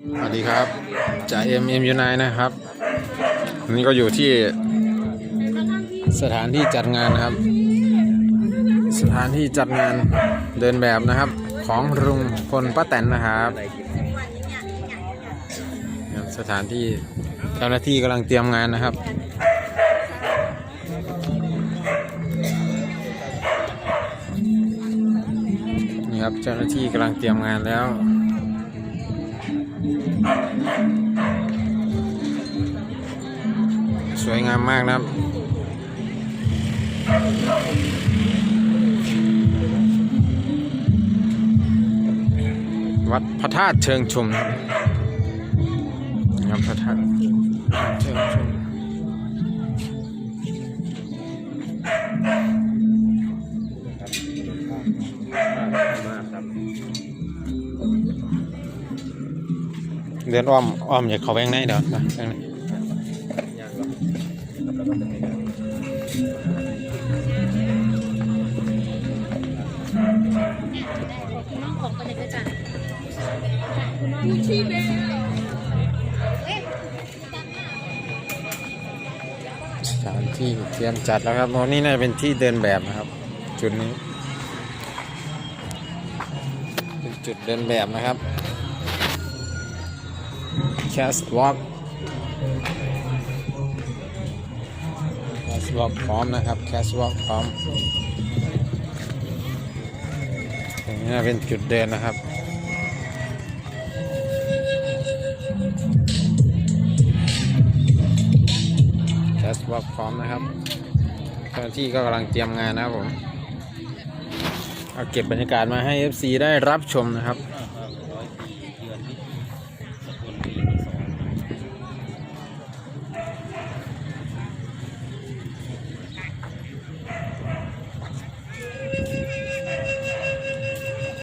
สวัสดีครับจ่าเอ็มเอ็มยูไนนะครับวันนี้ก็อยู่ที่สถานที่จัดงานนะครับ สถานที่จัดงานเดินแบบนะครับ ของลุงพลป้าแตนนะครับสถานที่เจ้าหน้าที่กำลังเตรียมงานนะครับนี่ครับเจ้าหน้าที่กำลังเตรียมงานแล้ว สวยงามมากนะครับ วัดพระธาตุเชิงชุมนะครับพระธาตุเชิงชุมเดินอ้อมอ้อมอย่าเข้าไปข้างในเดี๋ยวนะข้างใน น้องของคนในกระจาดูชีเบสถานที่เตรียมจัดแล้วครับโอ้นี่น่าเป็นที่เดินแบบนะครับ จุดนี้เป็นจุดเดินแบบนะครับ Cast Walk สวอปพร้อมนะครับแคสวอปพร้อมตรงนี้เป็นจุดเด่นนะครับแคสวอปพร้อมนะครับเจ้าหน้าที่ก็กำลังเตรียมงานนะครับผมเอาเก็บบรรยากาศมาให้ FC ได้รับชมนะครับ